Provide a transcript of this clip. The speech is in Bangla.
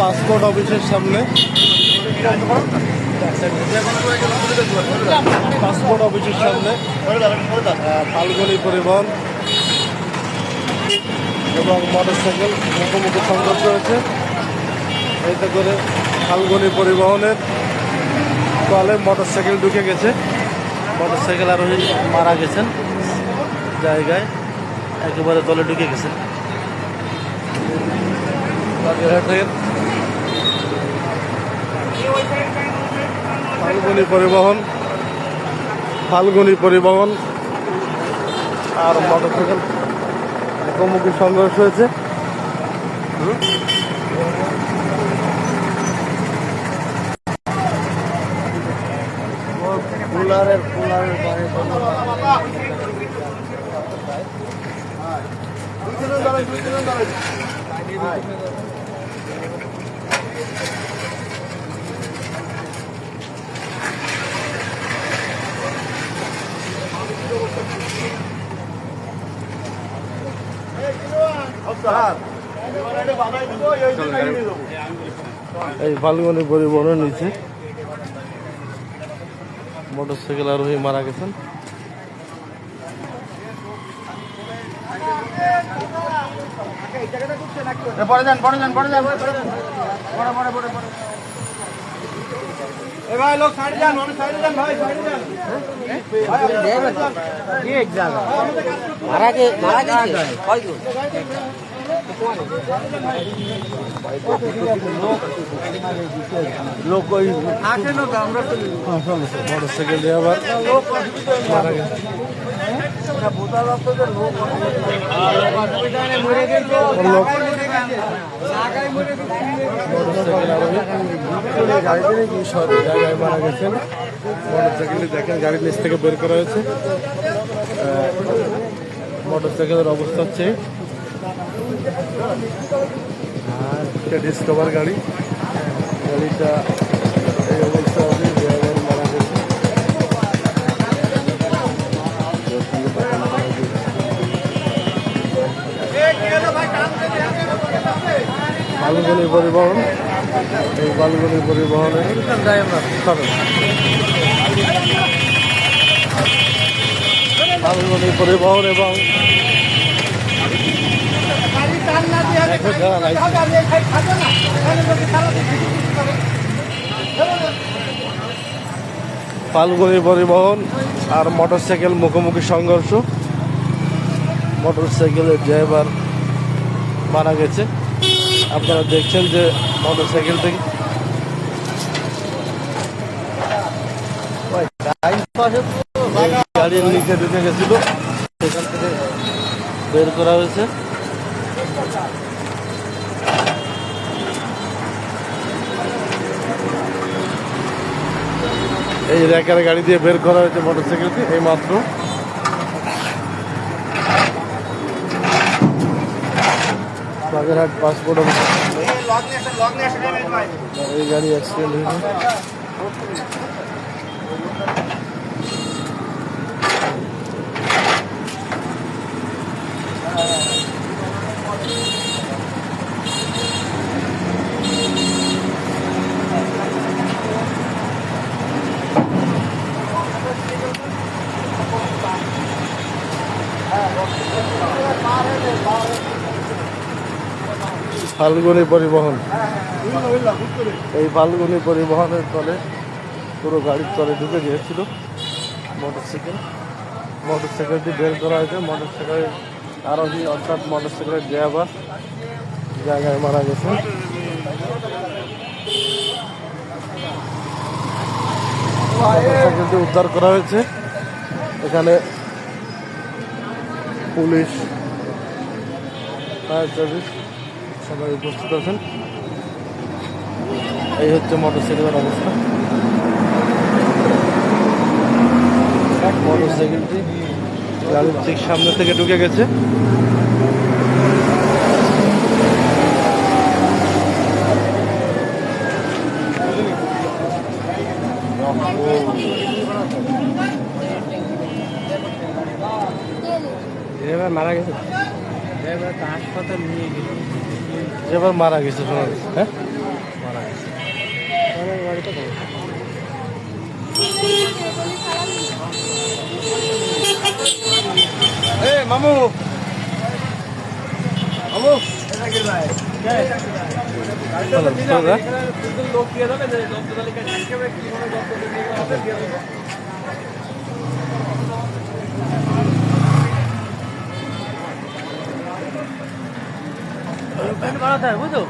পাসপোর্ট অফিসের সামনে। পাসপোর্ট অফিসের সামনে ফাল্গুনি পরিবহন এবং মোটরসাইকেল মুখোমুখি সংঘর্ষ হয়েছে। এতে করে ফাল্গুনি পরিবহনের কলে মোটরসাইকেল ঢুকে গেছে। মোটর মোটরসাইকেল আরোহী মারা গেছেন জায়গায়, একেবারে দলে ঢুকে গেছেন। ফাল্গুনি পরিবহন ফাল্গুনি পরিবহন আর মোটরসাইকেল মুখোমুখি সংঘর্ষ হয়েছে। কুলারের কুলারের বাইরে এই ফাল্গুনি পরিবহনের নিচে। মোটরসাইকেল আরোহী মারা গেছেন। পরে যান পরে যান পরে যান। পরে পরে পরে পরে পরে এ ভাই লোক সাইডে যান মানুষ সাইডে যান ভাই সাইডে যান। মারা গে মারা গেছে। কয়জন? লোক মারা গেছে দেখেন গাড়ির নিচ থেকে বের করা হয়েছে মোটরসাইকেলের অবস্থা হচ্ছে। আর একটা ডিসকভার গাড়ি গাড়িটা এই অবস্থা আছে, ড্রাইভার মারা গেছে বালুগনি পরিবহন, এই বালুগনি পরিবহনে সরো। পরিবহন এবং ফাল্গুনি পরিবহন আর মোটরসাইকেল মুখোমুখি সংঘর্ষ। মোটরসাইকেলের ড্রাইভার মারা গেছে। আপনারা দেখছেন যে মোটরসাইকেল থেকে গাড়ির নিচে ঢুকে গেছিল। সেখান থেকে বের করা হয়েছে। এই র্যাকের গাড়ি দিয়ে বের করা হয়েছে মোটরসাইকেলটি এই মাত্র। বাগেরহাট পাসপোর্ট এই গাড়ি অ্যাক্সিডেন্ট হয়েছে। ফাল্গুনি পরিবহন। এই ফাল্গুনি পরিবহনের তলে পুরো গাড়ির তলে ঢুকে গিয়েছিল। মোটরসাইকেল। মোটরসাইকেলটি বের করা হয়েছে। মোটরসাইকেলের আরোহী অর্থাৎ মোটরসাইকেলের ড্রাইভার জায়গায় মারা গেছে। মোটরসাইকেলটি উদ্ধার করা হয়েছে। এখানে পুলিশ, ফায়ার সার্ভিস সবাই উপস্থিত আছেন। এই হচ্ছে মোটরসাইকেলের অবস্থা। মোটরসাইকেলটি গাড়ির ঠিক সামনে থেকে ঢুকে গেছে। মারা গেছে। হাসপাতাল নিয়ে গেছে এবার মারা গেছে শোনা হ্যাঁ? মারা গেছে। এ মামু! মামু! চলো, Kalau.